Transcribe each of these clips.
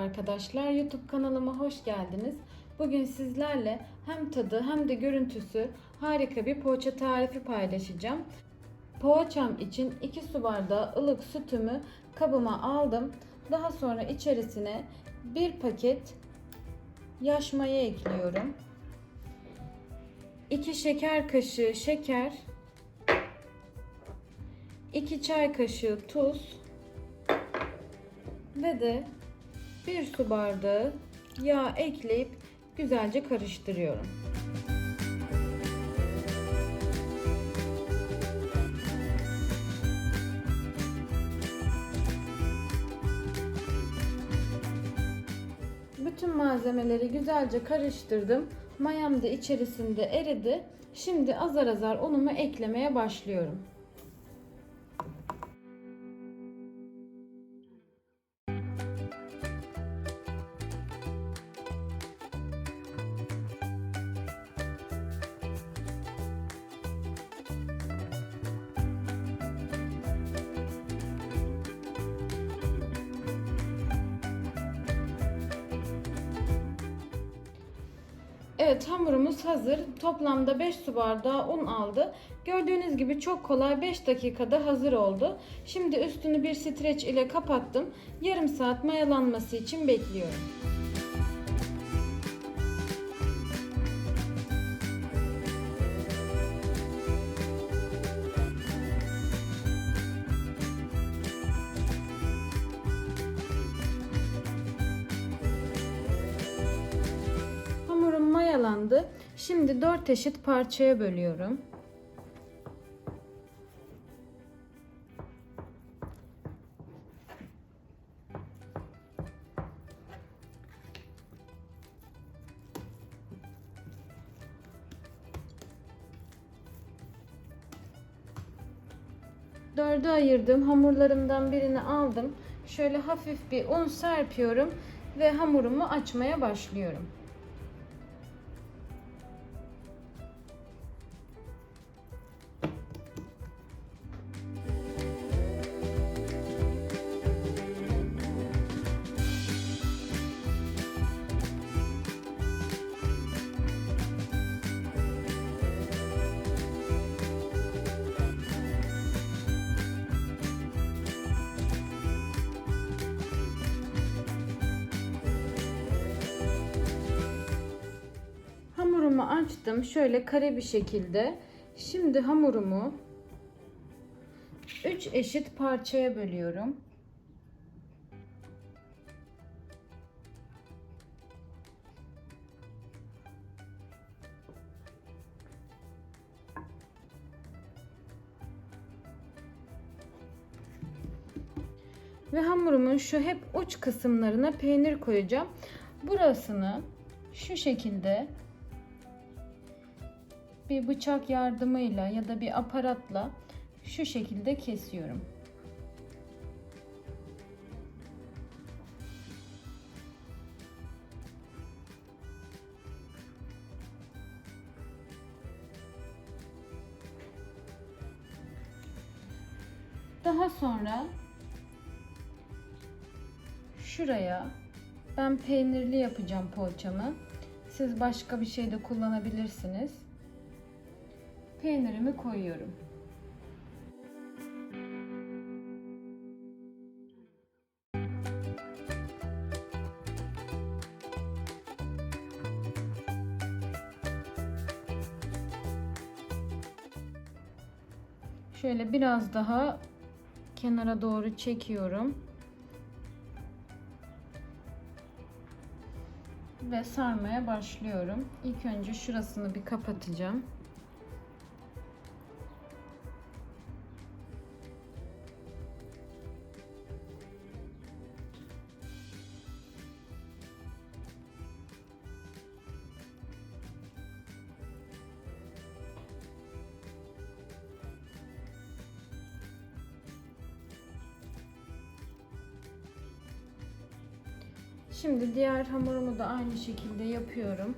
Arkadaşlar, YouTube kanalıma hoş geldiniz. Bugün sizlerle hem tadı hem de görüntüsü harika bir poğaça tarifi paylaşacağım. Poğaçam için 2 su bardağı ılık sütümü kabıma aldım. Daha sonra içerisine 1 paket yaş maya ekliyorum. 2 şeker kaşığı şeker, 2 çay kaşığı tuz ve de 1 su bardağı yağ ekleyip güzelce karıştırıyorum. Bütün malzemeleri güzelce karıştırdım. Mayam da içerisinde eridi. Şimdi azar azar unumu eklemeye başlıyorum. Evet hamurumuz hazır. Toplamda 5 su bardağı un aldı. Gördüğünüz gibi çok kolay 5 dakikada hazır oldu. Şimdi üstünü bir streç ile kapattım. Yarım saat mayalanması için bekliyorum. Mayalandı. Şimdi 4 eşit parçaya bölüyorum. Dörde ayırdım. Hamurlarımdan birini aldım. Şöyle hafif bir un serpiyorum ve hamurumu açmaya başlıyorum. Hamurumu açtım şöyle kare bir şekilde. Şimdi hamurumu 3 eşit parçaya bölüyorum. Ve hamurumun şu hep uç kısımlarına peynir koyacağım. Burasını şu şekilde bir bıçak yardımıyla ya da bir aparatla şu şekilde kesiyorum. Daha sonra şuraya ben peynirli yapacağım poğaçamı. Siz başka bir şey de kullanabilirsiniz. Peynirimi koyuyorum. Şöyle biraz daha kenara doğru çekiyorum. Ve sarmaya başlıyorum. İlk önce şurasını bir kapatacağım. Şimdi diğer hamurumu da aynı şekilde yapıyorum.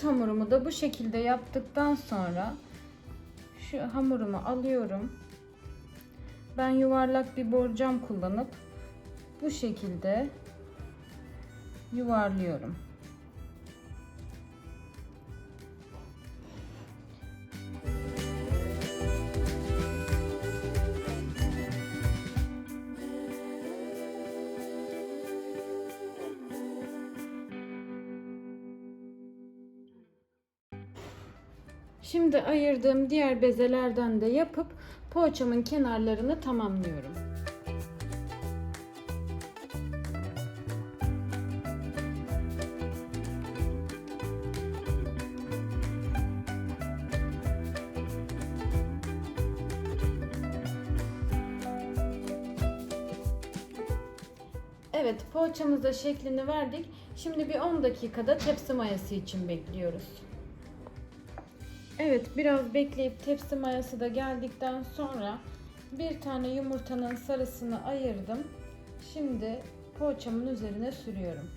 Hamurumu da bu şekilde yaptıktan sonra şu hamurumu alıyorum. Ben yuvarlak bir borcam kullanıp bu şekilde yuvarlıyorum. Şimdi ayırdığım diğer bezelerden de yapıp poğaçamın kenarlarını tamamlıyorum. Evet, poğaçamıza şeklini verdik. Şimdi bir 10 dakikada tepsi mayası için bekliyoruz. Evet, biraz bekleyip tepsi mayası da geldikten sonra bir tane yumurtanın sarısını ayırdım. Şimdi poğaçamın üzerine sürüyorum.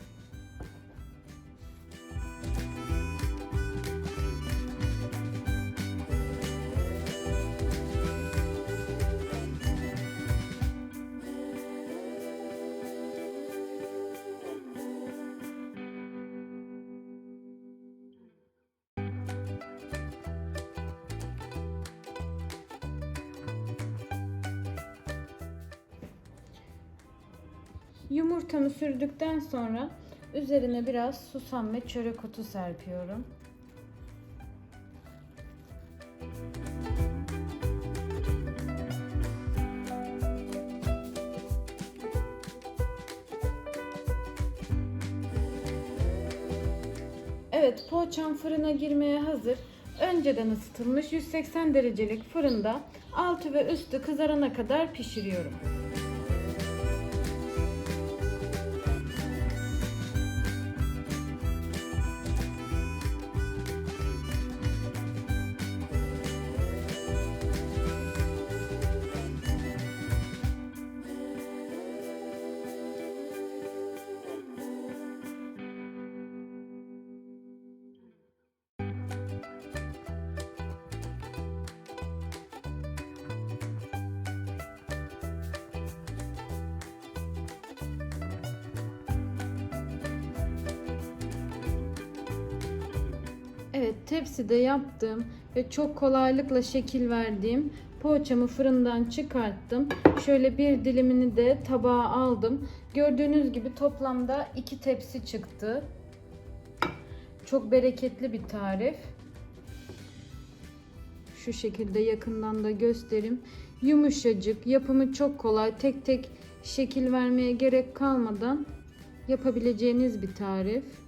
Yumurtamı sürdükten sonra üzerine biraz susam ve çörek otu serpiyorum. Evet, poğaçam fırına girmeye hazır. Önceden ısıtılmış 180 derecelik fırında altı ve üstü kızarana kadar pişiriyorum. Evet tepside yaptığım ve çok kolaylıkla şekil verdiğim poğaçamı fırından çıkarttım. Şöyle bir dilimini de tabağa aldım. Gördüğünüz gibi toplamda iki tepsi çıktı. Çok bereketli bir tarif. Şu şekilde yakından da göstereyim. Yumuşacık, yapımı çok kolay. Tek tek şekil vermeye gerek kalmadan yapabileceğiniz bir tarif.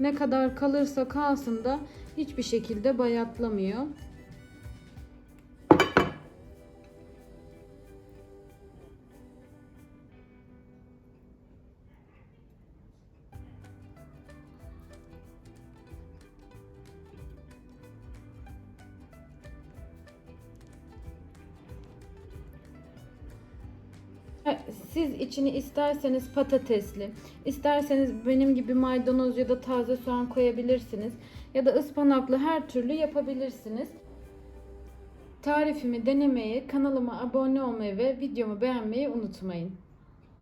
Ne kadar kalırsa kalsın da hiçbir şekilde bayatlamıyor. Siz içini isterseniz patatesli, isterseniz benim gibi maydanoz ya da taze soğan koyabilirsiniz. Ya da ıspanaklı her türlü yapabilirsiniz. Tarifimi denemeyi, kanalıma abone olmayı ve videomu beğenmeyi unutmayın.